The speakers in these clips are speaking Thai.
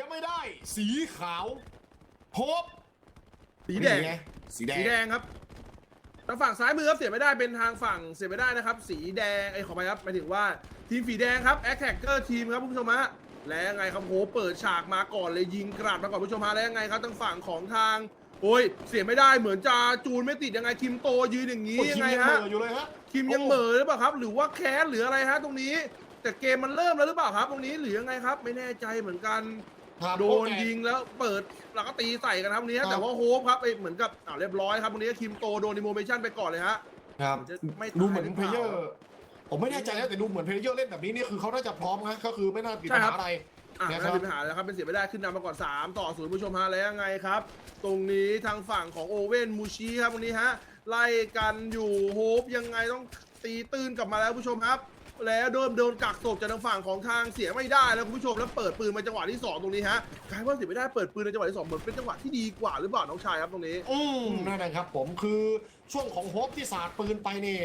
ยไม่ได้ สีขาวโฮปสีแดง นี่ไสีแดง สีแดงครับ ทางฝั่งซ้ายมือครับเสียไม่ได้เป็นทางฝั่งเสียไม่ได้นะครับ สีแดงไอ้ยขอไปครับหมายถึงว่าทีมสีแดงครับแอคแท็กเกอร์ทีมครับคุณผู้ชมฮะและยังไงครับโหเปิดฉากมาก่อนเลยยิงกราดมาก่อนคุณผู้ชมฮะแล้วยังไงครับทางฝั่งของทาง โอ้ย เสียไม่ได้เหมือนจะจูนไม่ติดยังไงคิมโตยืนอย่างนี้โอ้ยยังทีมไงยังฮะเหม่ออยู่เลยฮะ คิมยังเหม่อหรือเปล่าครับ หรือว่าแค้นหรืออะไรฮะตรงนี้ แต่เกมมันเริ่มแล้วหรือเปล่าครับ ตรงนี้หรือยังไงครับ ไม่แน่ใจเหมือนกัน ครับโดนโอเคยิงแล้วเปิดแล้วก็ตีใส่กันครับตรงนี้ครัฮะบแต่ว่าโฮปครับไอ้เหมือนกับอ่าเรียบร้อยครับตรงนี้คิมโตโดนดิโมเมชั่นไปก่อนเลยฮะครับจะไม่ตายดูเหมือนหรือเพเปลล่าเยอร์ผมไม่แน่ใจนะแต่ดูเหมือนเพลเยอร์เล่นแบบนี้นี่คือเขาน่าจะพร้อมนะก็คือไม่น่าติดใช่ปัญครัหาบอะไรอะนะคไม่รับมีปัญหาแล้วครับเป็นเสียไม่ได้ขึ้นนำมาก่อน 3 ต่อศูนย์ผู้ชมฮะแล้วยังไงครับ ตรงนี้ทางฝั่งของโอเว่นมูชิครับตรงนี้ฮะไล่กันอยู่โฮปยังไงต้องตีตื้นกลับมาแล้วผู้ชมครับ แล้วโดนโดนกักศพจากทางฝั่งของทางเสียไม่ได้แล้วคุณผู้ชมแล้วเปิดปืนมาจังหวะที่สองตรงนี้ฮะกลายว่าเสียไม่ได้เปิดปืนในจังหวะที่สองเหมือนเป็นจังหวะที่ดีกว่าหรือเปล่าน้องชายครับตรงนี้อืมนั่นนะครับผมคือช่วงของโฮปที่สาดปืนไปนี่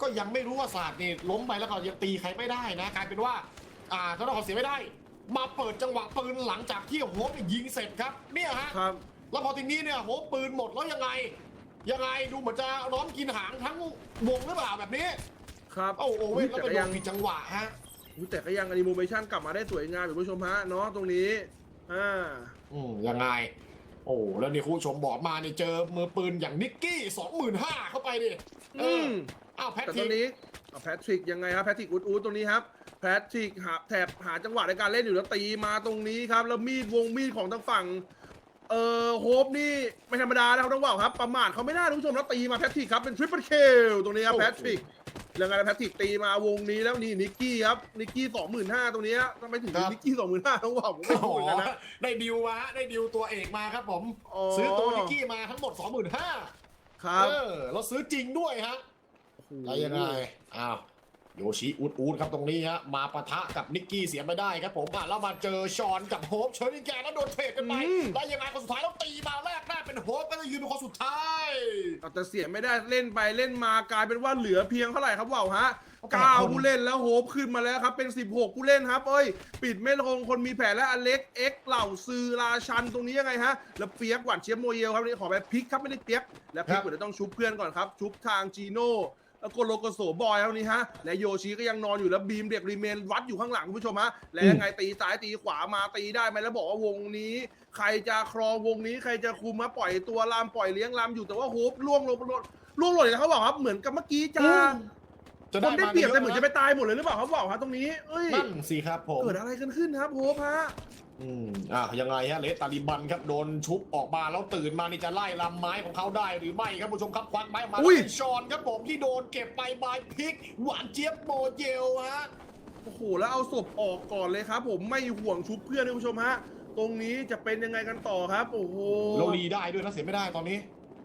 ก็ยังไม่รู้ว่าสาดนี่ล้มไปแล้วก็ยังตีใครไม่ได้นะกลายเป็นว่าอ่าเขาต้องขอเสียไม่ได้ มาเปิดจังหวะปืนหลังจากที่โฮปเนี่ยยิงเสร็จครับเนี่ยฮะครับแล้วพอทีนี้เนี่ยโหปืนหมดแล้วยังไง ยังไงดูเหมือนจะน้อมกินหางทั้งวงหรือเปล่าแบบนี้ ครับโอ้โหเว้ยแล้วแต่ไปก็โดยันงผิดจังหวะฮะอุ๊ยแต่ก็ยังอนิโมเมชั่นกลับมาได้สวยงามอยู่ผู้ชมฮะเนาะตรงนี้อ่าอืมยังไง โอ้แล้วนี่คุณผู้ชมบอกมาเนี่ยเจอมือปืนอย่างนิกกี้สองหมื่นห้าเข้าไปดิเออือม อ้าวแพทแต่ตริอนกนี้เอาแพทริกยังไงครับแพทริกอุดอูดตรงนี้ครับแพทริกหาแถบหาจังหวะในการเล่นอยู่แล้วตีมาตรงนี้ครับ แล้วมีดวงมีดของทางฝั่ง เอ่อโฮปนี่ไม่ธรรมดานะครับต้องบอกครับ ประมาทเขาไม่ได้นะคุณผู้ชมแล้วตีมาแพทริกครับเป็นทริปเปิลเคลตรงนี้ครับแพทริก แล้วไงแพทริกตีมาวงนี้แล้วนี่นิกกี้ครับนิกกี้สองหมื่นห้าตรงนี้ทำไมถึงเป็นนิกกี้สองหมื่นห้าต้องบอกผมไม่โอ้รู้โหเหมือนกันนะได้ดิวมาฮะได้ดิวตัวเอกมาครับผมอ๋อซื้อตัวนิกกี้มาทั้งหมด25,000ครับเออแล้วซื้อจริงด้วยฮะแล้วยังไงอ้าว โยชิอูดอูดครับตรงนี้ฮะมาปะทะกับนิกกี้เสียไม่ได้ครับผมอะแล้วมาเจอชอนกับโฮปเชอรี่แกนแล้วโดนเทรดกันไปอืม แล้วยังไงคนสุดท้ายแล้วตีมาแรกหน้าเป็นโฮปก็จะยืนเป็นคนสุดท้าย เอาแต่เสียไม่ได้เล่นไปเล่นมากลายเป็นว่าเหลือเพียงเท่าไหร่ครับว่าวฮะแปดคน เก้าผู้เล่นแล้วโฮปขึ้นมาแล้วครับเป็น 16 ผู้เล่นครับ เอ้ย ปิดไม่ลงคนมีแผลและอเล็กเอ็กเหล่าซือราชันตรงนี้ยังไงฮะ แล้วเปียกหวานเชียบโมเยลครับนี่ขอไปพลิกครับไม่ได้เปียก แล้วพลิกเหมือนจะต้องชุบเพื่อนก่อนครับ ชุบทางจีโน่ แล้วก็โลโกโสบอยครับนี่ฮะ และโยชิก็ยังนอนอยู่แล้วบีมเด็กรีเมนวัดอยู่ข้างหลังคุณผู้ชมฮะ และยังไงตีซ้ายตีขวามาตีได้ไหมแล้วบอกว่าวงนี้ ใครจะครองวงนี้ใครจะคุมมาปล่อยตัวลามปล่อยเลี้ยงลามอยู่แต่ว่าโฮปล่วงลงล่วงหล่นอย่างเขาบอกครับเหมือนกับเมื่อกี้จะจะคนได้เปรียบแต่เหมือนจะไปยตายหมดเลยหรือเปล่าครับบอกครับตรงนี้เอ้ยนั่นสิครับผมเกิดอะไรกันขึ้นครับโฮปฮะ อืมอะยังไงฮะเลสตาลิบันครับโดนชุบออกมาแล้วตื่นมานี่จะไล่ลำไม้ของเขาได้หรือไม่ครับผู้ชมครับควักไม้ออกมาอุ้ยแล้วเป็นชอนครับผมที่โดนเก็บไปบายพิก หวานเจี๊ยบโมเยลฮะ โอ้โห แล้วเอาศพออกก่อนเลยครับ ผมไม่ห่วงชุบเพื่อนนะคุณผู้ชมฮะ ตรงนี้จะเป็นยังไงกันต่อครับ โอ้โหเรารีได้ด้วยนะเสียไม่ได้ตอนนี้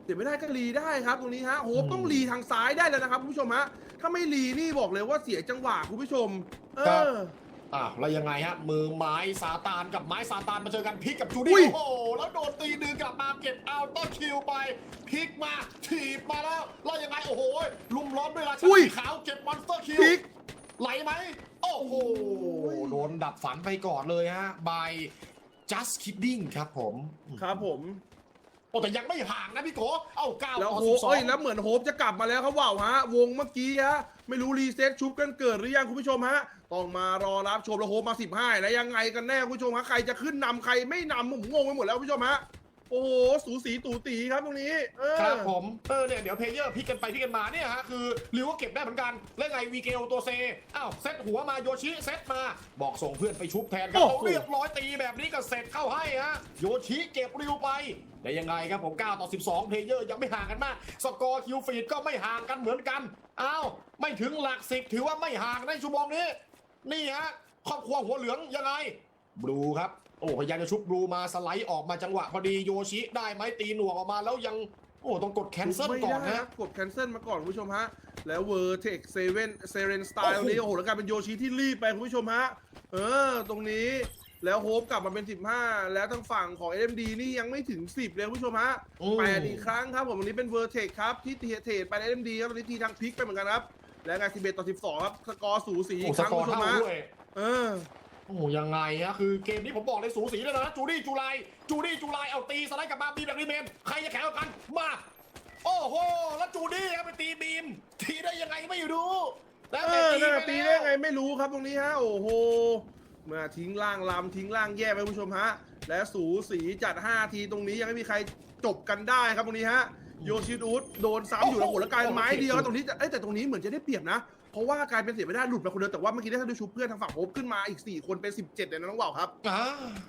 เสียไม่ได้ก็รีได้ครับ ตรงนี้ฮะโฮปอืม ต้องรีทางซ้ายได้แล้วนะครับคุณผู้ชมฮะ ถ้าไม่รีนี่บอกเลยว่าเสียจังหวะคุณผู้ชม เอครับ ออะแล้วยังไงฮะ มือไม้ซาตานกับไม้ซาตานมาเจอกันพลิกกับจูอุ้ดี้ย โอ้โห แล้วโดนตีดึงกลับมาเก็บเอาต้นคิวไปพลิกมาถีบมาแล้วแล้วยังไงโอ้โหลุมล้อมด้วยราชันอุ้ย สีขาวเก็บมอนสเตอร์คิว พลิก ไหลไหม โอ้โห โดนดับฝันไปก่อนเลยฮะ by just kidding ครับผม ครับผม โอ้แต่ยังไม่ห่างนะพี่โกเอ้าเก้าแล้วต่อโฮสิปบสอง เอ้ยแล้วเหมือนโฮปจะกลับมาแล้วครับว่าวฮะ วงเมื่อกี้ฮะ ไม่รู้รีเซ็ตชุบกันเกิดหรือยังคุณผู้ชมฮะ ต้องมารอรับชมแล้วโฮปมา 15 แล้วยังไงกันแน่คุณผู้ชมฮะใครจะขึ้นนำใครไม่นำผมงงไปหมดแล้วคุณผู้ชมฮะโอ้โหสูสีตูตีครับตรงนี้เออ ครับผมเออเนี่ยเดี๋ยวเพลเยอร์พลิกกันไปพลิกกันมาเนี่ยฮะคือริวก็เก็บได้เหมือนกันแล้วไงวีเกลตัวเซอ้าวเซตหัวมาโยชิเซตมา บอกส่งเพื่อนไปชุบแทนครับโอ้โหเขาเรียบร้อยตีแบบนี้ก็เสร็จเข้าให้ฮะโยชิเก็บริวไปแต่ยังไงครับผม 9 ต่อ 12 เพลเยอร์ยังไม่ห่างกันมาก สกอร์คิวฟีดก็ไม่ห่างกันเหมือนกันอ้าวไม่ถึงหลักสิบถือว่าไม่ห่างในชั่วโมงนี้ นี่ฮะครอบครัวหัวเหลืองยังไงบลูครับ โอ้พยายามจะชุบบลูมาสไลด์ออกมาจังหวะพอดีโยชิได้ไหมตีหน่วงออกมาแล้วยังโอ้ต้องกดแคนเซิลไม่ก่อนได้นะครับกดแคนเซิลมาก่อนคุณผู้ชมฮะ แล้วเวอร์เทคเซเว่นเซเรนสไตล์ตโอ้โหรงนี้โอ้โหแล้วกลายเป็นโยชิที่รีบไปคุณผู้ชมฮะ เออ ตรงนี้แล้วโฮปกลับมาเป็น 15 แล้วทางฝั่งของ LMD นี่ยังไม่ถึง 10 เลยคุณผู้ชมฮะอืมแปดอีกครั้งครับผมวันนี้เป็นเวอร์เทคครับที่เทเทรดไปใน LMD ครับตอนนี้ทีทางพลิกไปเหมือนกันครับ และงาน11ต่อ12ครับสกอร์สูสีอีโอ้กสครั้งกอคุณร์ผู้ชมเท่าฮะด้วย เออ โอ้ยังไงฮะคือเกมนี้ผมบอกเลยสูสีเลยนะ จูดี้จูไลจูดี้จูไลเอาตีสไลด์กลับมาบีมแบบรีเมนใครจะแข่งกันมา โอ้โห แล้วจูดี้ครับไปตีบีม ตีได้ยังไงไม่รู้ แล้วเอแต่อตีน่าไปตีได้แล้วไงไม่รู้ครับตรงนี้ฮะ โอ้โหมาทิ้งล่างลำทิ้งล่างแย่ไปคุณผู้ชมฮะ และสูสีจัด 5 ทีตรงนี้ยังไม่มีใครจบกันได้ครับตรงนี้ฮะ โยชิอุดโดนซ้ำอยู่แล้วโหแล้วกลายเป็นไม้เดียวครับตรงนี้แต่เอ้ยแต่ตรงนี้เหมือนจะได้เปรียบนะ เพราะว่ากลายเป็นเสียไม่ได้หลุดมาคนเดียวแต่ว่าเมื่อกี้ได้ท่านดูชุบเพื่อนทางฝั่งโฮปขึ้นมาอีก 4 คนเป็น 17เลยนะน้องว่าวครับ อ่า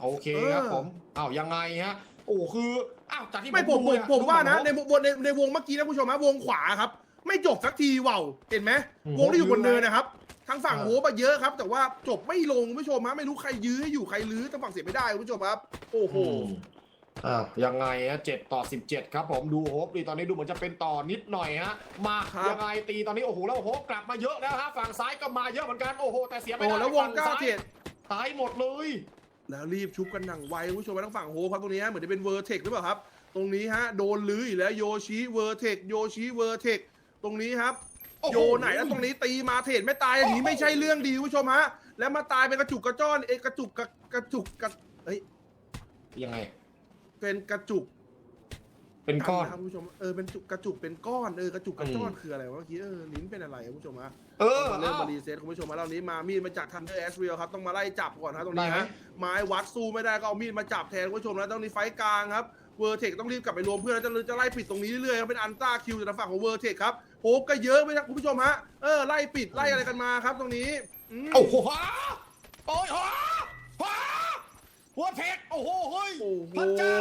โอเคครับผมอ้าวยังไงฮะ โอ้คืออ้าวจากที่ไม่ผมดูผมเนี่ยผมว่านะดูในวงในในวงเมื่อกี้นะคุณผู้ชมฮะวงขวาครับ ไม่จบสักทีว่าวเห็นไหมอืมวงที่อยู่บนเนินนะครับทางฝั่งอ่าโฮปอะเยอะครับ แต่ว่าจบไม่ลงคุณผู้ชมฮะไม่รู้ใครยื้อให้อยู่ใครลื้อทางฝั่งเสียไม่ได้คุณผู้ชมครับ โอ้โหอ้าวยังไงฮะเจ็ดต่อสิบเจ็ดครับผมดูโฮปดีตอนนี้ดูเหมือนจะเป็นต่อนิดหน่อยฮะมาครับ ยังไงตีตอนนี้โอ้โหแล้วโฮปกลับมาเยอะแล้วฮะฝั่งซ้ายก็มาเยอะเหมือนกันโอ้โหแต่เสียไม่โอ้ได้แล้ววงฝั่เก้าซ้ยเจ็ดตายหมดเลยแล้วรีบชุบกันหนังไวคุณผู้ชมฮะทางฝั่งโฮปครับตรงนี้ฮะเหมือนจะเป็นเวอร์เทคหรือเปล่าครับ ตรงนี้ฮะโดนลื้ออีกแล้วโยชิเวอร์เทคโยชิเวอร์เทคตรงนี้ครับโอ้โหโยไหนแล้วตรงนี้ตีมาเทรดไม่ตายอย่างนี้ไม่ใช่เรื่องดีคุณผู้ชมฮะ แล้วมาตายเป็นกระจุกกระจ้อนเอยกระจุกกระกระจุกกระเอ้ยยังไง เป็นกระจุกเป็นก้อน ครับคุณผู้ชมเออเป็นจุกกระจุกเป็นก้อนเออกระจุกกระจ้อนอืมคืออะไรวะเมื่อกี้เออลิ้นเป็นอะไรคุณผู้ชมฮะเออมาเริ่มอ้าวมารีเซ็ตคุณผู้ชมมาแล้วนี้มามีดมาจากทันเดอร์แอสเรียลครับต้องมาไล่จับก่อนครับตรงนี้ได้ไหมฮะไม้วัดสู้ไม่ได้ก็เอามีดมาจับแทนคุณผู้ชมแล้วตรงนี้ไฟต์กลางครับเวอร์เทคต้องรีบกลับไปรวมเพื่อนแล้วจะจะไล่ปิดตรงนี้เรื่อยๆครับเป็นอันต้าคิวจากทางฝั่งของเวอร์เทคครับโฮปก็เยอะไปนะคุณผู้ชมฮะเออไล่ปิดไล่อะไรกันมาครับตรงนี้อืมโอ้โหฮะโอ้ยฮะฮะ หัวเทคโอ้โหเฮ้ยโอ้โหพระเจ้า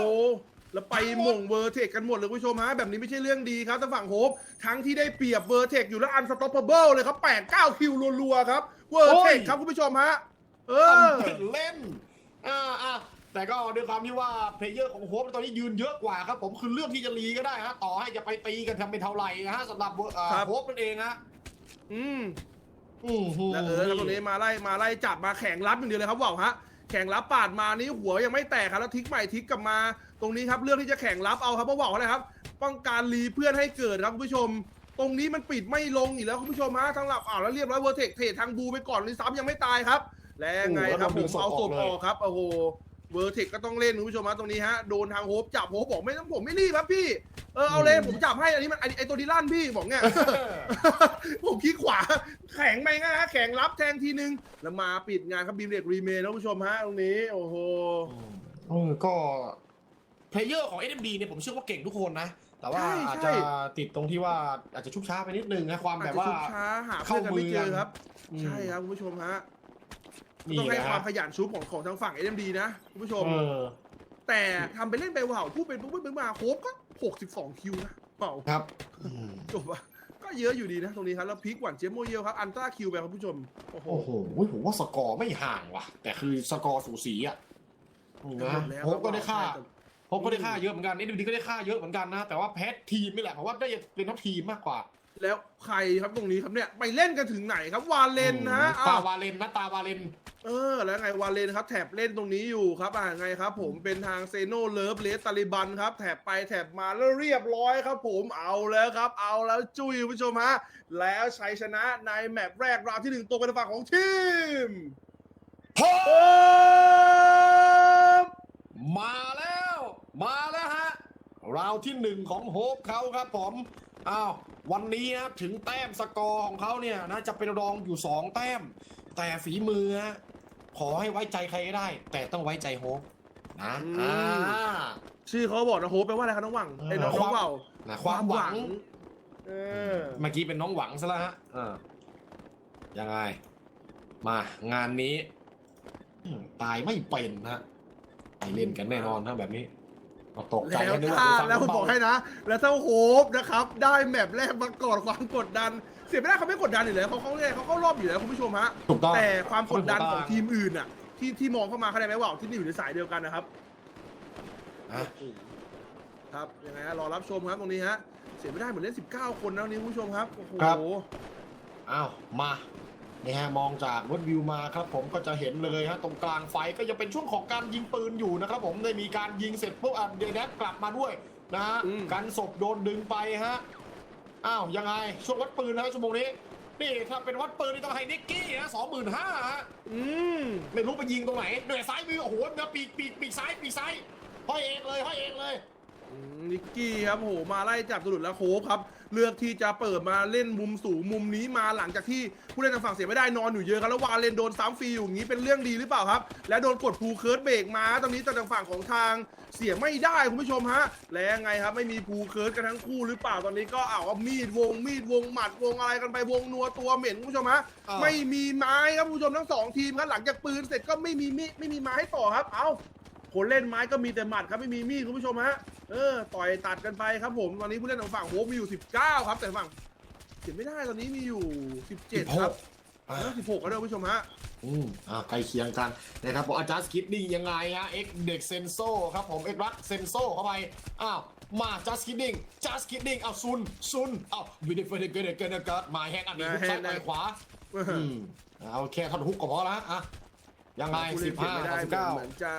แล้วไปหม่งเวอร์เทคกันหมดเลยคุณผู้ชมฮะแบบนี้ไม่ใช่เรื่องดีครับทางฝั่งโฮปทั้งที่ได้เปรียบเวอร์เทคอยู่แล้วอันสต็อปเปอร์เบิลเลยครับแปดเก้าคิวรัวๆครับเวอร์เทคครับคุณผู้ชมฮะเออทำเป็นเล่นอ่าอ่าแต่ก็ด้วยความที่ว่าเพลเยอร์ของโฮปตอนนี้ยืนเยอะกว่าครับ ผมคือเรื่องที่จะรีก็ได้ฮะต่อให้จะไปตีกันทำเป็นเท่าไหร่นะฮะสำหรับเอ่อครับโฮปนั่นเองฮะอืมอือหือแล้วเออครับตรงนี้มาไล่มาไล่จับมาแข่งรับอย่างเดียวเลยครับว่าวฮะ แข่งรับปาดมานี่หัวยังไม่แตกครับแล้วทิกใหม่ทิกกลับมา ตรงนี้ครับเรื่องที่จะแข่งรับเอาครับเพราะว่าวอะไรครับต้องการรีเพื่อนให้เกิดครับคุณผู้ชม ตรงนี้มันปิดไม่ลงอีกแล้วคุณผู้ชมฮะทั้งหลับอ้าวแล้วเรียบร้อยเวอร์เทคเทรดทางบูไปก่อนนี่ซ้ำยังไม่ตายครับ และไงครับผมเอาศพออกครับโอ้โห เวอร์เทคก็ต้องเล่นคุณผู้ชมฮะตรงนี้ฮะโดนทางโฮปจับโฮปบอกไม่ต้องผมไม่รีบครับพี่เออเอาเลยผมจับให้อันนี้มันไอ้ไอตัวดีลั่นพี่บอกเนี่ยผมคลิกขวาแข็งไปงั้นนะแข็งรับแทงทีนึงแล้วมาปิดงานครับบีมเด็กรีเมย์นะคุณผู้ชมฮะตรงนี้โอ้โหเออก็เพลเยอร์ของ SMD เนี่ยผมเชื่อว่าเก่งทุกคนนะ แต่ว่าใช่อาจใช่จะติดตรงที่ว่าอาจจะชุบช้าไปนิดนึงนะความอาจแบบจะว่าชุบช้าหาเพื่อนกันไม่เจอครับอืมใช่ครับคุณผู้ชมฮะ นี่ต้องให้นะควาฮะมขยันชุบของของทางฝั่ง SMD นะคุณผู้ชม เออ แต่ทำไปเล่นไปว่าวพูดเป็นปุ๊บเป็นมาโคบก็ 62 คิวนะเปล่าครับอืมจบอะก็เยอะอยู่ดีนะตรงนี้ครับ แล้วพีกหวานเจมโมเยลครับ อันต้าคิวไปครับคุณผู้ชม โอ้โหโอ้โหผมว่าสกอร์ไม่ห่างว่ะ แต่คือสกอร์สูสีอะนี่นะหมดแล้วโฮปก็ได้ค่าครับโฮปก็ได้ค่าเยอะเหมือนกันนี่ดูดีก็ได้ค่าเยอะเหมือนกันนะ แต่ว่าแพ้ทีมนี่แหละผมว่าได้เป็นทั้งทีมมากกว่า แล้วใครครับตรงนี้ครับเนี่ยไปเล่นกันถึงไหนครับวาเลนนะตาอ้าววาเลนนะตาวาเลนเออแล้วไงวาเลนครับแถบเล่นตรงนี้อยู่ครับอ่าไงครับ ผมเป็นทางเซโนเลิฟเลสตาลิบันครับแถบไปแถบมาแล้วเรียบร้อยครับ ผมเอาแล้วครับ เอาแล้วจุยคุณผู้ชมฮะแล้วชัยชนะในแมตช์แรกราวที่หนึ่งตกเป็นฝั่งของทีมโฮโอ้มาแล้ว มาแล้วฮะราวที่หนึ่งของโฮปเขาครับผม อ้าววันนี้นะถึงแต้มสกอร์ของเขาเนี่ยนะจะเป็นรองอยู่สองแต้ม แต่ฝีมือฮะขอให้ไว้ใจใครก็ได้ แต่ต้องไว้ใจโฮปนะอ่าชื่อเขาบอกนะโฮปแปลว่าอะไรครับน้องหวังไอ้น้องเออ น้องเบานะความหวัง เออเมื่อกี้เป็นน้องหวังซะแล้วฮะเออยังไง มางานนี้อืมตายไม่เป็นฮะไปเล่นกันแน่นอนนะแบบนี้เอา ตกใจแล้วนึกถ้าว่าฟังแล้วผมเบาบอกให้นะ แล้วถ้าโฮปนะครับ ได้แมปแรกมาก่อนความกดดัน เสียไม่ได้เขาไม่กดดันอยู่แล้วเขาเขาเนี่ยเขาเข้ารอบอยู่แล้วคุณผู้ชมฮะถูกต้องแต่ความกดดันเขาเป็นหัวของตารางทีมอื่นอะ ที่ที่มองเข้ามาเข้าใจไหมว่าที่นี่อยู่ในสายเดียวกันนะครับฮะครับยังไงฮะรอรับชมครับตรงนี้ฮะเสียไม่ได้เหมือนเล่น19 คนนะวันนี้คุณผู้ชมครับโอ้โหครับอ้าวมา นี่ฮะมองจากรถวิวมาครับผมก็จะเห็นเลยฮะตรงกลางไฟก็ยังเป็นช่วงของการยิงปืนอยู่นะครับผมได้มีการยิงเสร็จปุ๊บอะเดนแดกกลับมาด้วยนะฮะอืมกันศพโดนดึงไปฮะอ้าวยังไงช่วงวัดปืนนะชั่วโมงนี้นี่ถ้าเป็นวัดปืนนี่ต้องให้นิกกี้นะสองหมื่นห้าฮะอืมไม่รู้ไปยิงตรงไหนเหนื่อยซ้ายมือโอ้โหเนื้อปีกปีกปีกซ้ายปีกซ้ายห้อยเองเลยห้อยเองเลยอืมนิกกี้ครับโหมาไล่จับสะดุดแล้วโคฟครับ เลือกที่จะเปิดมาเล่นมุมสูงมุมนี้มาหลังจากที่ผู้เล่นทางฝั่งเสียไม่ได้นอนอยู่เยอะครับแล้ววาเลนโดนซ้ำฟรีอยู่อย่างนี้เป็นเรื่องดีหรือเปล่าครับ และโดนกดพูเคิร์ดเบรกมาตอนนี้จากทางฝั่งของทางเสียไม่ได้คุณผู้ชมฮะและยังไงครับไม่มีพูเคิร์ดกันทั้งคู่หรือเปล่าตอนนี้ก็เอาว่ามีดวงมีดวงหมัดวงอะไรกันไปวงนัวตัวเหม็นคุณผู้ชมฮะอ่า ไม่มีไม้ครับคุณผู้ชมทั้งสองทีมครับหลังจากปืนเสร็จก็ไม่มีมีดไม่มีไม้ต่อครับ เอา คนเล่นไม้ก็มีแต่หมัดครับไม่มีมีดคุณผู้ชมฮะเออต่อยตัดกันไปครับผมตอนนี้ผู้เล่นของฝั่งโฮปมีอยู่ 19 ครับ แต่ฝั่งเขียนไม่ได้ตอนนี้มีอยู่ 17 ครับอ่าแล้ว16ก็ได้คุณผู้ชมฮะ อืมอ่าใกล้เคียงกันนะครับผมอาจารย์สกิดดิ้งยังไงฮะเอ็กเด็กเซนโซครับผมเอ็กรักเซนโซเข้าไปอ้าวมาจัสกิดดิ้งจัสกิดดิ้งเอาซุนซุนเอาวินิเฟเดเกเดเกเดเกมาแฮนด์อันนี้ฮุกซ้ายไปขวา อืมเอาแค่ท่อนฮุกก็พอแล้วอะ ยังไงผู้สิเล่นบเขียนห้าไม่ต่ได้อสิบเก้าเหมือนจะ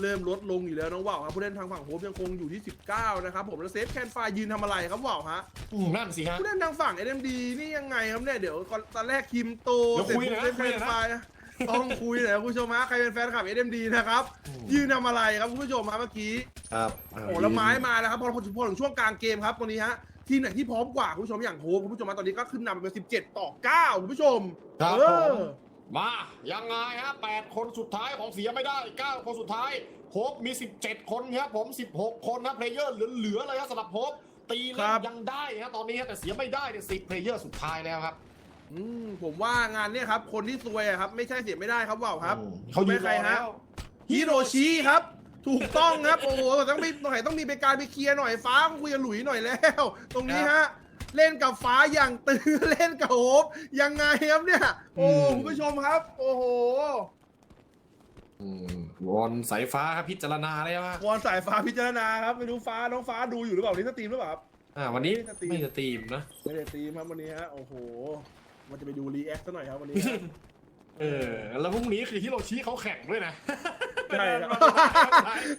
เริ่มลดลงอยู่แล้วน้องว่าวครับผู้เล่นทางฝั่งโฮปยังคงอยู่ที่ 19 นะครับผมแล้วเซฟแคนไฟยืนทำอะไรครับว่าวฮะอืมนั่นสิฮะ ผู้เล่นทางฝั่ง NMD นี่ยังไงครับเนี่ยเดี๋ยวก่อนตอนแรกคิมโตเดี๋ยวคุยหน่อยนะเสร็จคุยหน่แฟอยนนะไฟต้องคุยหน่อยครับคุณผู้ชมฮะใครเป็นแฟนคลับ NMD นะครับอืม ยืนทำอะไรครับคุณผู้ชมฮะเมื่อกี้ ครับโอ้แล้วไม้มาแล้วครับพอพอพอถึงช่วงกลางเกมครับตรงนี้ฮะทีมไหนที่พร้อมกว่าคุณผู้ชมอย่างโฮปคุณผู้ชมมาตอนนี้ก็ขึ้นนำเป็น17 ต่อ 9 คุณผู้ชมครับเอผอม มา ยังไงฮะแปดคนสุดท้ายของเสียไม่ได้เก้าคนสุดท้ายโฮปมี 17 คนครับผม 16 คนนะเพลเยอร์เหลือๆเลยครับสำหรับโฮปตีเล่นยังได้ฮะตอนนี้ฮะแต่เสียไม่ได้เนี่ยสิเพลเยอร์สุดท้ายแล้วครับอืมผมว่างานเนี้ยครับ คนที่ซวยอะครับ ไม่ใช่เสียไม่ได้ครับว่าวครับอืมเขายืนไม่ใครรอฮะแล้วฮิโรชิครับ ถูกต้องครับ โอ้โหต้องมีหน่อยต้องมีไปการไปเคลียร์หน่อยฟ้าคุยกับหลุยหน่อยแล้ว ตรงนี้ฮะ เล่นกับฟ้าอย่างตื้อเล่นกับโฮปยังไงครับเนี่ย โอ้คุณผู้ชมครับ โอ้โหอืมวอนสายฟ้าครับพิจารณาเลยว่าวอนสายฟ้าพิจารณาครับไม่รู้ฟ้าน้องฟ้าดูอยู่หรือเปล่านี่สตรีมหรือเปล่าครับ อ่าวันนี้ไม่จะตีไม่จะตีมนะ ไม่ได้สตรีมครับวันนี้ฮะโอ้โหมันจะไปดูรีแอคซะหน่อยครับวันนี้ฮะ เออ แล้วพรุ่งนี้คือฮิโรชิเขาแข่งด้วยนะใช่ครับ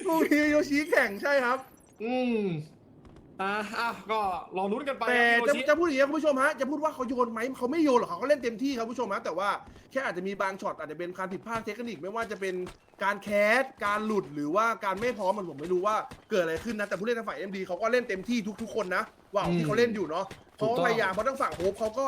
พรุ่งนี้โยชิแข่งใช่ครับ อืม อะอะก็รอลุ้นกันไปแต่ครับฮิโรจะชิ จะพูดอย่างนี้คุณผู้ชมฮะจะพูดว่าเขาโยนไหมเขาไม่โยนหรอกเขาก็เล่นเต็มที่ครับคุณผู้ชมฮะแต่ว่าแค่อาจจะมีบางช็อตอาจจะเป็นการผิดพลาดเทคนิคไม่ว่าจะเป็นการแคสการหลุดหรือว่าการไม่พร้อมมันผมไม่รู้ว่าเกิดอะไรขึ้นนะแต่ผู้เล่นทางฝ่ายเอ็มดีเขาก็เล่นเต็มที่ทุกๆคนนะว่าอืมที่เขาเล่นอยู่เนาะถูเขากต้องพยายามเพราะทางฝั่งโฮปเขาก็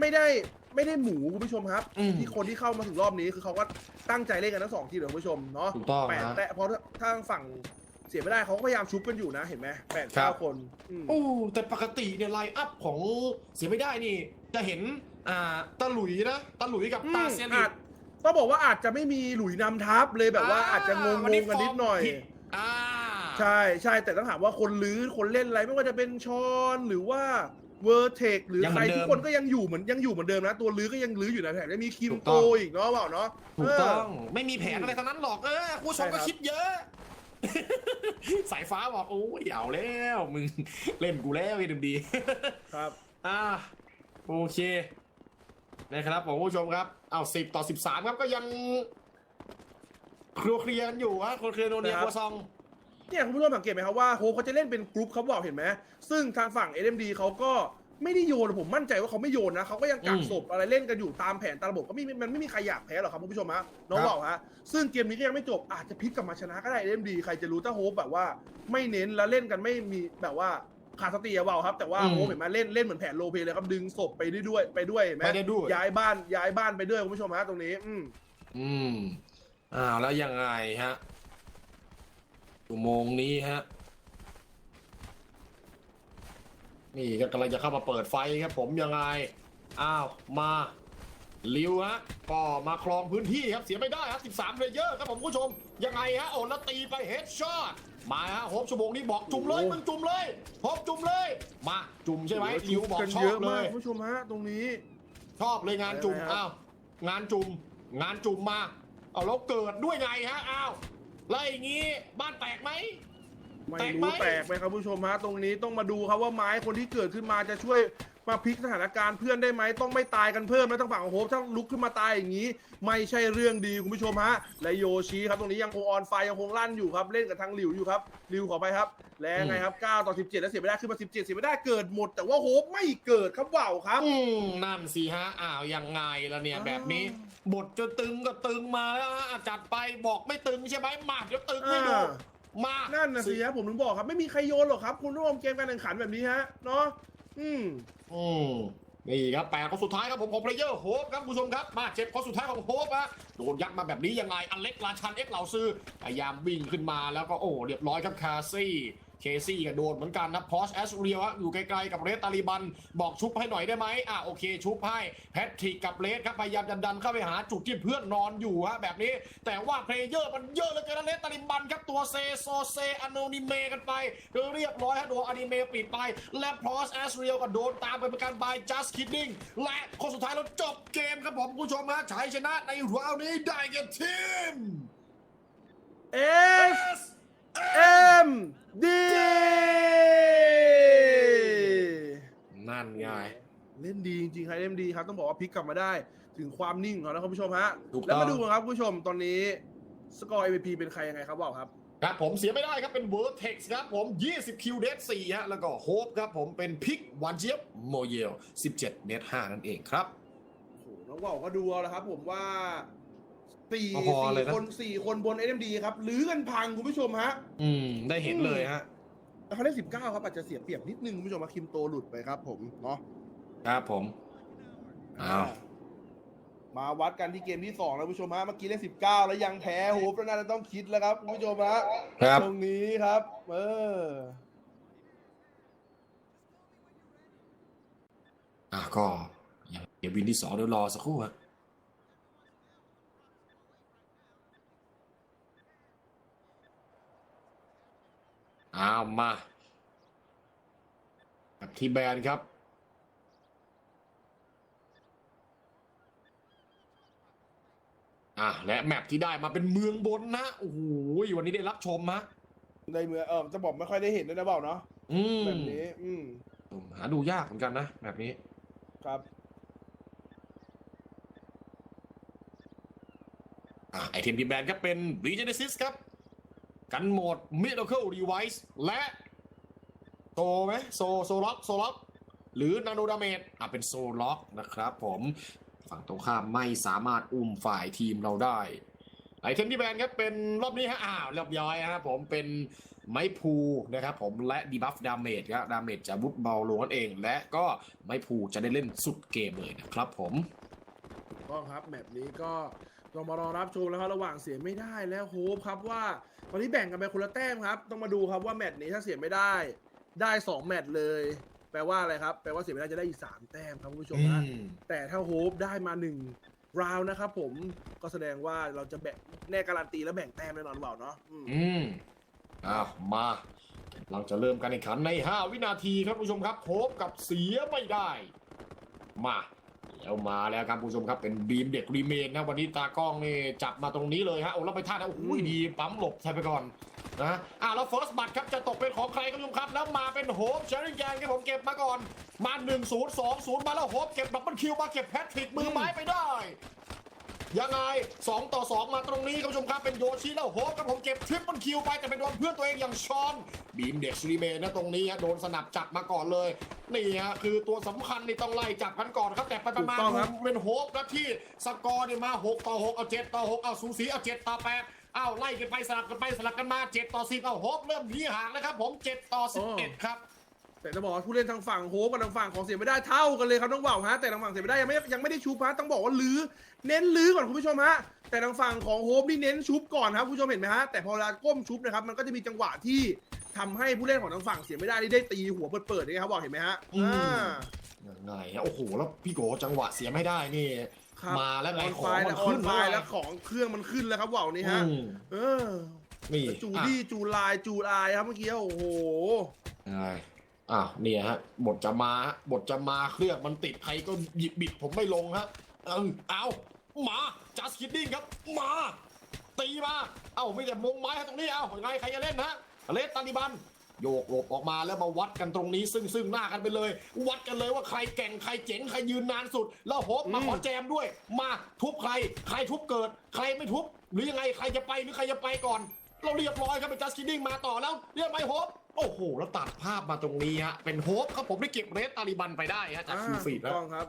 ไม่ได้ไม่ได้หมูคุณผู้ชมครับอืมที่คนที่เข้ามาถึงรอบนี้คือเขาก็ตั้งใจเล่นกันทั้งสองทีมเลยคุณผู้ชมเนาะถูกต้องแปดฮะ แต่เพราะทางฝั่งเสียไม่ได้เขาก็พยายามชุบกันอยู่นะเห็นไหมแปดครัเก้าบ คนอืม โอ้แต่ปกติเนี่ยไลน์อัพของเสียไม่ได้นี่ จะเห็นอ่าตะหลุยนะตะหลุยกับอืมตาเซียนอาจต้องบอกว่าอาจจะไม่มีหลุยนำทัพเลยแบบว่าอาจจะงงวังกันนิดหน่อยฟร์มผิอ่า ใช่ใช่แต่ต้องถามว่าคนลื้อคนเล่นอะไรไม่ว่าจะเป็นชอนหรือว่าเวอร์เทคหรือยังใคเหมืรอนเดิมทุกคนก็ยังอยู่เหมือนยังอยู่เหมือนเดิมนะ ตัวลื้อก็ยังลื้ออยู่นะแถมยังมีคิมถูกโตต้อง อีกเนาะเปล่าเนาะถูกต้อง เไม่มีแผนอะไรทั้งนั้นหรอกเออผู้ชมใช่ครัก็บคิดเยอะ สายฟ้าบอกโอ้ยเอาแล้วมึงเล่นกูแล้วไอ้ดมดีครับอ่าโอเคนะครับผมผู้ชมครับเอาสิบต่อสิบสามครับก็ยังเคลียร์เคลียร์กันอยู่ฮะคนเคลียร์โนเนียนะครับโคซองเนี่ยคุณผู้ชมสังเกตไหมครับว่าโฮปเขาจะเล่นเป็นกรุ๊ปเขาบอกเห็นไหมซึ่งทางฝั่ง LMD เขาก็ ไม่ได้โยนผมมั่นใจว่าเขาไม่โยนนะเขาก็ยังกักอืมศพอะไรเล่นกันอยู่ตามแผนตามระบบก็ไม่มันไม่มีใครอยากแพ้หรอกครับคุณผู้ชมฮะน้องครับบอกฮะซึ่งเกมนี้ก็ยังไม่จบอาจจะพลิกกลับมาชนะก็ได้ LMD ใครจะรู้ถ้าโฮปแบบว่าไม่เน้นแล้วเล่นกันไม่มีแบบว่าขาดสติอะเปล่าครับ แต่ว่าอืมโฮปเห็นไหมเล่นเล่นเหมือนแผนโลเปเลยครับดึงศพไปได้ด้วยไปด้วยเห็นไหมไปได้ด้วย ย้ายบ้านย้ายบ้านไปด้วยคุณผู้ชมฮะตรงนี้อืม อืมอ้าวแล้วยังไงฮะชั่วโมงนี้ฮะ นี่ก็กำลังจะเข้ามาเปิดไฟครับผมยังไง อ้าว มาลิวฮะก็มาครองพื้นที่ครับเสียไม่ได้ครับ13เลเยอร์ครับผมผู้ชม ยังไงฮะโอ้แล้วตีไปเฮดช็อตมาฮะโฮปชั่วโมงนี้บอกจุ่มเลยโอ้โหมึงจุ่มเลยโฮปจุ่มเลย มาจุ่มใช่ไหมลิวบอกกันชอเยบอะเลมากยคุณผู้ชมฮะตรงนี้ ชอบเลยงานจุ่มอะไรนะครับอ้าวงานจุ่มงานจุ่มมาเอาแล้วเกิดด้วยไงฮะอ้าวแล้วอย่างงี้บ้านแตกไหม ไม่แตกไหมรู้แตกไหมครับผู้ชมฮะตรงนี้ต้องมาดูครับว่าไม้คนที่เกิดขึ้นมาจะช่วยมาพลิกสถานการณ์เพื่อนได้ไหมต้องไม่ตายกันเพิ่มนะต้องฝั่งของโฮปถ้าลุกขึ้นมาตายอย่างนี้ ไม่ใช่เรื่องดีคุณผู้ชมฮะและโยชิครับตรงนี้ยังคงออนไฟยังคงลั่นอยู่ครับเล่นกับทางหลิวอยู่ครับหลิวขอไปครับ และไงครับ9ต่อ17 แล้วเสียไม่ได้ขึ้นมา 17 เสียไม่ได้เกิดหมด แต่ว่าโฮปไม่เกิดครับว่าวครับอืมนั่นสิฮะอ้าวยังไงล่ะเนี่ยอ้าวแบบนี้บทจะตึงก็ตึงมาแล้วฮะอะจัดไปบอกไม่ตึงใช่ไหมมาเดี๋ยวตึงให้ดู อ่ามานั่นนะสิครับผมถึงบอกครับ ไม่มีใครโยนหรอกครับ คุณผู้ชมเกมการแข่งขันแบบนี้ฮะเนาะอืมอืมนี่ครับแปดคนสุดท้ายครับผมของเพลเยอร์โฮปครับคุณผู้ชมครับมาเจ็ดคนสุดท้ายของโฮปฮะโดนยัดมาแบบนี้ยังไงอเล็กราชันเอ็กเหล่าซื้อพยายามวิ่งขึ้นมาแล้วก็โอ้เรียบร้อยครับคาซี่ เคซี่ก็โดนเหมือนกันนะพอชแอสเรียฮะอยู่ไกลๆกับเรสตาลีบัน บอกชุบให้หน่อยได้ไหมอะโอเคชุบให้แพทริกกับเรสครับพยายามจะดันเข้าไปหาจุดที่เพื่อนนอนอยู่ฮะแบบนี้ แต่ว่าเพลเยอร์มันเยอะเหลือเกินนะเรสตาลีบันครับตัวเซโซเซอโนนิเมกันไปเรียบร้อยฮะโดนอนิเมปิดไป และพอชแอสเรียก็โดนตามไปเป็นการบาย just kidding และคนสุดท้ายเราจบเกมครับผมคุณผู้ชมฮะชัยชนะในราวนี้ได้แก่ทีม S M D นั่นไง เล่นดีจริงๆครับเล่นดีครับ ต้องบอกว่าพลิกกลับมาได้ ถึงความนิ่งของเขานะครับคุณผู้ชมฮะ ถูกต้อง แล้วมาดูกันครับคุณผู้ชมตอนนี้สกอร์ MVP เป็นใครยังไงครับบอกครับ ครับผมเสียไม่ได้ครับเป็น Vertex ครับผม 20 คิวเดท4ฮะแล้วก็โฮปครับผมเป็นพิกวันเจี๊ยบโมเยล 17 เนต5นั่นเองครับ โอ้โหน้องว่าวก็ดูเอาละครับผมว่า สี่พอๆเลยสี่นะ คนสี่คนบน SMD ครับลื้อกันพังคุณผู้ชมฮะ อืม ได้เห็นเลยฮะ แล้วเขาเล่นสิบเก้าครับอาจจะเสียเปรียบนิดนึงคุณผู้ชมมาคิมโตหลุดไปครับผมเนาะครับผม อ้าว มาวัดกันที่เกมที่สองแล้วคุณผู้ชมฮะเมื่อกี้เล่นสิบเก้าแล้วยังแพ้โหแล้วน่าจะต้องคิดแล้วครับคุณผู้ชมฮะครับ ตรงนี้ครับ เออ อะก็เดี๋ยววินที่สองเดี๋ยวรอสักครู่ฮะ อ้าวมากับที่แบนครับ อะและแมปที่ได้มาเป็นเมืองบนนะโอ้โหวันนี้ได้รับชมฮะในเมืองเออจะบอกไม่ค่อยได้เห็นด้วยนะเปล่าเนาะอืมแบบนี้ อืมหาดูยากเหมือนกันนะแบบนี้ ครับอะไอเทมทีมแบรนด์ครับเป็น Regenesis ครับ กันโหมด Miracle Device และโซไหมโซโซล็อกโซล็อกหรือนาโนดาเมจอะเป็นโซล็อกนะครับผมฝั่งตรงข้ามไม่สามารถอุ้มฝ่ายทีมเราได้ไอเทมที่แบนครับเป็นรอบนี้ฮะอ้าวเรียบร้อยครับผมเป็นไม้พูนะครับผมและดีบัฟดาเมจครับดาเมจจะบุดเบาลงนั่นเอง และก็ไม้พูจะได้เล่นสุดเกมเลยนะครับผมถูกต้องครับแบบนี้ก็ ต้องมารอรับชมแล้วครับระหว่างเสียไม่ได้แล้วโฮปครับว่าตอนนี้แบ่งกันไปคนละแต้มครับ ต้องมาดูครับว่าแมตช์นี้ถ้าเสียไม่ได้ ได้สองแมตช์เลย แปลว่าอะไรครับ แปลว่าเสียไม่ได้จะได้อีกสามแต้มครับคุณผู้ชมฮะแต่ถ้าโฮปได้มาหนึ่งราวนะครับผมก็แสดงว่าเราจะแบ่งแน่การันตีและแบ่งแต้มแน่นอนเปล่าเนาะอืม อืมอ้าวมาเราจะเริ่มการแข่งขันใน 5 วินาทีครับผู้ชมครับโคบกับเสียไม่ได้ มา แล้วมาแล้วครับผู้ชมครับเป็นบีมเด็กรีเมนนะวันนี้ตากล้องนี่จับมาตรงนี้เลยฮะโอ้แล้วไปท่านะโอ้โหดีปั๊มหลบใช่ไปก่อนนะอะแล้วเฟิร์สบัตครับจะตกเป็นของใครครับผู้ชมครับ แล้วมาเป็นโฮปเชอริงแกนครับผมเก็บมาก่อน มา1 0 2 0มาแล้วโฮปเก็บดับเบิลคิวมาเก็บแพทริกมือไม้ไปได้ ยังไง 2 ต่อ 2 มาตรงนี้ครับผู้ชมครับเป็นโยชิแล้วโฮปครับผมเก็บทริปเปิลคิวไปแต่เป็นโดนเพื่อนตัวเองอย่างชอน บีมเด็กรีเมนนะตรงนี้ฮะโดนสนับจับมาก่อนเลย นี่ฮะคือตัวสำคัญนี่ต้องไล่จับกันก่อนครับ แต่ไปประมาณเป็นโฮปนะที่สกอร์เนี่ยมา 6 ต่อ 6 เอา 7 ต่อ 6 เอาสูสีเอา 7 ต่อ 8 เอาไล่กันไปสลับกันไปสลับกันมา 7 ต่อ10เอาโฮปเริ่มหนีห่างแล้วครับผม 7 ต่อ 11 ครับ แต่จะบอกว่าผู้เล่นทางฝั่งโฮปกับทางฝั่งของเสียไม่ได้เท่ากันเลยครับน้องว่าวฮะแต่ทางฝั่งเสียไม่ได้ยังไม่ยังไม่ได้ชุบฮะต้องบอกว่าลื้อเน้นลื้อก่อนคุณผู้ชมฮะแต่ทางฝั่งของโฮปนี่เน้นชุบก่อนครับคุณผู้ชมเห็นไหมฮะแต่พอเวลาก้มชุบนะครับมันก็จะมีจังหวะที่ทำให้ผู้เล่นของทางฝั่งเสียไม่ได้นี่ได้ตีหัวเปิดๆนี่ครับบอกเห็นไหมฮะอืม อ่า ยังไงฮะโอ้โห แล้วพี่โกจังหวะเสียไม่ได้นี่ ครับ มาแล้วไงออนขไฟองล์มัแล้นวออขึ้นนไฟมาล์แล้วของเครื่องมันขึ้นแล้วครับว่าวนี่ฮะอืมเออ นี่จูอะดี้จูลายจูลายครับเมื่อกี้โอ้โหยังไง อะเนี่ยฮะบทจะมาฮะบทจะมาเครื่องมันติดใครก็หยิบบิดผมไม่ลงฮะเออเอามาจัสคิดดิ้งครับ มา ตีมา เอ้าไม่แต่มงไม้ฮะตรงนี้ เอ้ายังไงใครจะเล่นฮะเลสตาลิบันโยกหลบออกมาแล้วมาวัดกันตรงนี้ ซึ่งซึ่งหน้ากันไปเลย วัดกันเลยว่าใครแก่งใครเจ๋งใครยืนนานสุด แล้วโฮปมาอืมขอแจมด้วย มาทุบใคร ใครทุบเกิด ใครไม่ทุบ หรือยังไงใครจะไปหรือใครจะไปก่อน เราเรียบร้อยครับเป็นจัสกินดิ้งมาต่อแล้วเรียบร้อยโฮป โอ้โห แล้วตัดภาพมาตรงนี้ฮะ เป็นโฮปครับผมได้เก็บเรสตาลิบันไปได้ฮะจากคิวฟีดถูกแล้วต้องครับ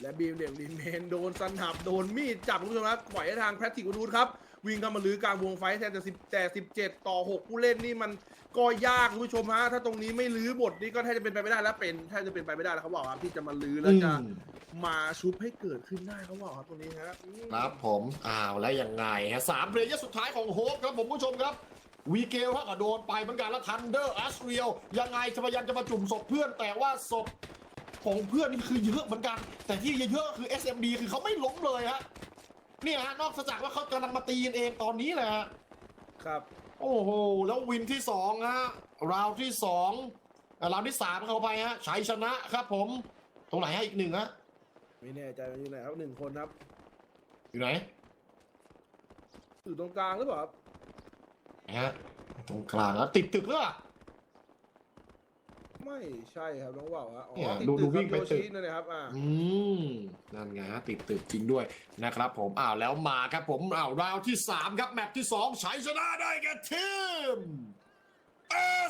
และบีมเด็กลินเมนโดนสันหับโดนมีดจับคุณผู้ชมครับปล่อยให้ทางแพทติกวดูดครับ วิ่งเข้ามาลื้อกลางวงไฟท์แทนแต่สิบแต่สิบเจ็ดต่อหกผู้เล่นนี่มันก็ยากคุณผู้ชมฮะ ถ้าตรงนี้ไม่ลื้อบทนี่ก็แทบจะเป็นไปไม่ได้แล้วเป็นแทบจะเป็นไปไม่ได้แล้วเขาบอกครับที่จะมาลื้อแล้วจะอืมมาชุบให้เกิดขึ้นได้เขาบอกครับตรงนี้ฮะอืมครับผมอ้าวแล้วยังไงฮะสามเพลย์สุดท้ายของโฮปครับผมผู้ชมครับ วีเกลก็โดนไปเหมือนกันแล้วทันเดอร์อัสเรียลยังไงจะพยายามจะมาจุ่มศพเพื่อนแต่ว่าศพของเพื่อนนี่คือเยอะเหมือนกัน แต่ที่เยอะๆคือ SMD คือเขาไม่ล้มเลยฮะเนี่ยฮะนอกจากว่าเขากำลังมาตีกันเองตอนนี้แหละฮะครับ โอ้โหแล้ววินที่สองฮะราวที่สองเอ่อราวที่สามเข้าไปฮะชัยชนะครับผม ตรงไหนฮะอีกหนึ่งฮะไม่แน่ใจว่าอยู่ไหนครับหนึ่งคนครับ อยู่ไหนอยู่ตรงกลางหรือเปล่าครับ นะฮะตรงกลางแล้วติดตึกหรือเปล่า ไม่ใช่ครับน้องว่าวฮะอ๋อเนี่ยติดดูตึดูกวิ่ครับงโยไปตึชิกนั่นนะครับอ่าอืมนั่นไงฮะติดตึกจริงด้วยนะครับผมอ้าวแล้วมาครับผมอ้าวราวที่สามครับ แมปที่สองชัยชนะได้แก่ทีม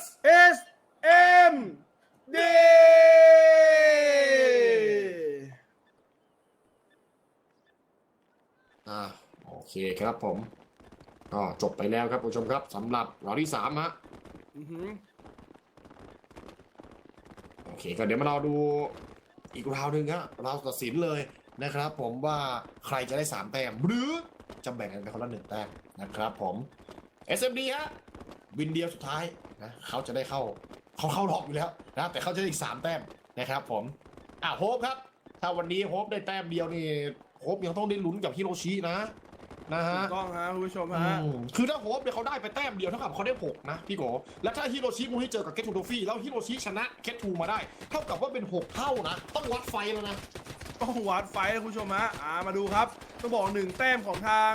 S S M D อ่าโอเคครับผม ก็จบไปแล้วครับผู้ชมครับสำหรับราวที่สามฮะอือหือโอเคก็เดี๋ยวมาเราดูอีกราวหนึ่งฮะราวตัดสินเลยนะครับ ผมว่าใครจะได้3แต้มหรือจะแบ่งกันไปคนละหนึ่งแต้มนะครับ ผม SMD ฮะวินเดียวสุดท้ายนะเขาจะได้เข้าเขาเข้ารอบอยู่แล้วนะแต่เขาจะได้อีก3แต้มนะครับ ผมอะโฮปครับ ถ้าวันนี้โฮปได้แต้มเดียวนี่โฮปยังต้องได้ลุ้นกับฮิโรชินะ นะถูฮะ กต้องฮะคุณผู้ชมอืฮะมคือถ้าโฮปเนี่ยเขาได้ไปแต้มเดียวเท่ากับเขาได้ 6 นะพี่โกแล้วถ้าฮิโรชิมูที่เจอกับเคทูโดฟี่แล้วฮิโรชิชนะเคทูมาได้ เท่ากับว่าเป็น 6 เท่านะ ต้องวัดไฟแล้วนะ ต้องวัดไฟท์นะคุณผู้ชมฮะอ่ามาดูครับต้องบอกหนึ่งแต้มของทาง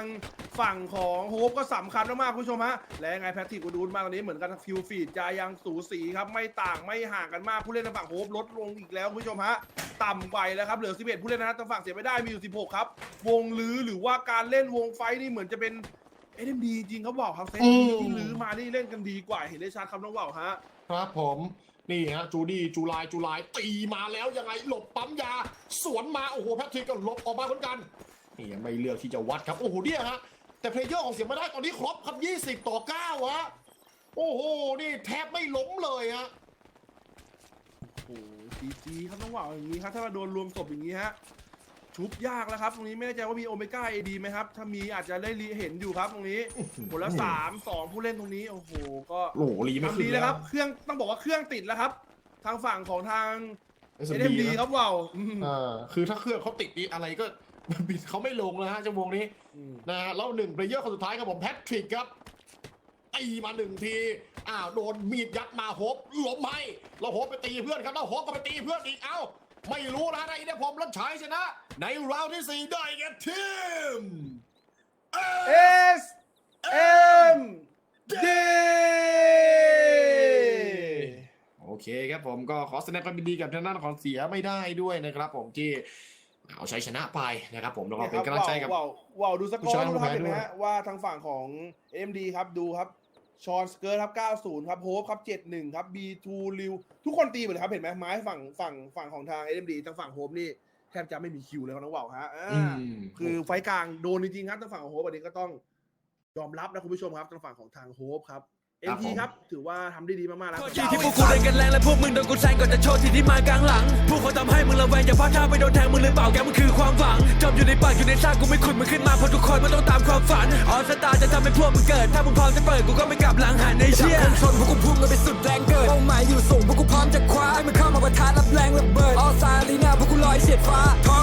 ฝั่งของโฮปก็สำคัญมากๆคุณผู้ชมฮะและยังไงแพทริกกูดูนมาตอนนี้เหมือนกันฟิลฟีดจะยังสูสีครับไม่ต่างไม่ห่างกันมากผู้เล่นทางฝั่งโฮปลดลงอีกแล้วคุณผู้ชมฮะ ต่ำไปแล้วครับเหลือ 11 ผู้เล่นนะฮะทางฝั่งเสียไม่ได้มีอยู่ 16 ครับ วงลื้อหรือว่าการเล่นวงไฟท์นี่เหมือนจะเป็นเอ็มดีจริงเขาบอกครับเซตอืมที่ลื้อมานี่เล่นกันดีกว่าเห็นได้ชัดครับน้องว่าวฮะ ครับผมนี่ฮะจูดี้จูไลจูไลตีมาแล้วยังไงหลบปั๊มยา สวนมาโอ้โหแพทริกก็หลบออกมาเหมือนกันนี่ยังไม่เลือกที่จะวัดครับโอ้โหเนี่ยฮะแต่เพลเยอร์ของเสียไม่ได้ตอนนี้ครบครับ 20 ต่อ9ฮะโอ้โหนี่แทบไม่ล้มเลยฮะโอ้โห จีจีครับต้องว่าอย่างนี้ครับถ้ามาโดนรวมศพอย่างนี้ฮะชุบยากแล้วครับตรงนี้ไม่แน่ใจว่ามีโอเมก้าเอดีไหมครับ ถ้ามีอาจจะได้เห็นอยู่ครับตรงนี้ผลละสามสองผู้เล่นตรงนี้โอ้โหก็โอ้โหรีไม่ทำขึ้ดีนแล้แล้ววครับเครื่องต้องบอกว่าเครื่องติดแล้วครับ ทางฝั่งของทางเอเอ็สมดีนะครับว่าวอืมอ่าคือถ้าเครื่องเขาติดนี่อะไรก็ บิดเขาไม่ลงนะฮะจังหวงนี้อืมนะฮะแล้วหนึ่งเพลเยอร์คนสุดท้ายครับผมแพทริกครับ ตีมาหนึ่งทีอ้าวโดนมีดยัดมาโฮปล้มให้แล้วโฮปไปตีเพื่อนครับแล้วโฮปก็ไปตีเพื่อนอีกเอ้า ไม่รู้นะในเนี่ยผมรัชชัยชนะ ในราวที่สี่ได้แก่ทีมเอเอสเอ็มดีโอเคครับผมก็ขอแสดงความยินดีกับทางด้านของเสียไม่ได้ด้วยนะครับ ผมที่เอาชัยชนะไปนะครับผมแล้วก็เป็นกำลังใจกับว่าวว่าวดูสกผู้อชายร์ดูนะครับผู้แพ้เห็นไหมด้วยฮะว่าทางฝั่งของ MD ครับดูครับ ชอนสเกิร์ตครับ90 ครับโฮปครับ 71 ครับ B2 ริวทุกคนตีหมดเลยครับเห็นไหมไม้ฝั่งฝั่งฝั่งของทาง MD ทางฝั่งโฮปนี่แทบจะไม่มีคิวเลยครับน้องว่าวฮะอ่าอืมคือไฟต์กลางโดนจริงๆครับทางฝั่งของโฮปอันนี้ก็ต้องยอมรับนะคุณผู้ชมครับทางฝั่งของทางโฮปครับ ครับ MT ผมครับ ถือว่าทำได้ดีมากๆแล้วที่ที่พวกกูเล่นกันแรงและพวกมึงโดนกูแซงก่อนจะโชว์ที่ที่มากลางหลัง พวกเขาทำให้มึงระแวงอย่าพลาดท่าไปโดนแทงมึงหรือเปล่าแกมันคือความหวังจมอยู่ในปากอยู่ในซากกูไม่ขุดมึงขึ้นมาเพราะทุกคนมันต้องตามความฝันออสตาจะทำให้พวกมึงเกิด ถ้ามึงพร้อมจะเปิดกูก็ไม่กลับหลังหันในเชี่ยชนพวกกูพุ่งกันไปสุดแรงเกิดเป้าหมายอยู่สูงพวกกูพร้อมจะคว้าให้มันเข้ามาประทะรับแรงระเบิดออสตาลีนาพวกกูลอยเฉียดฟ้า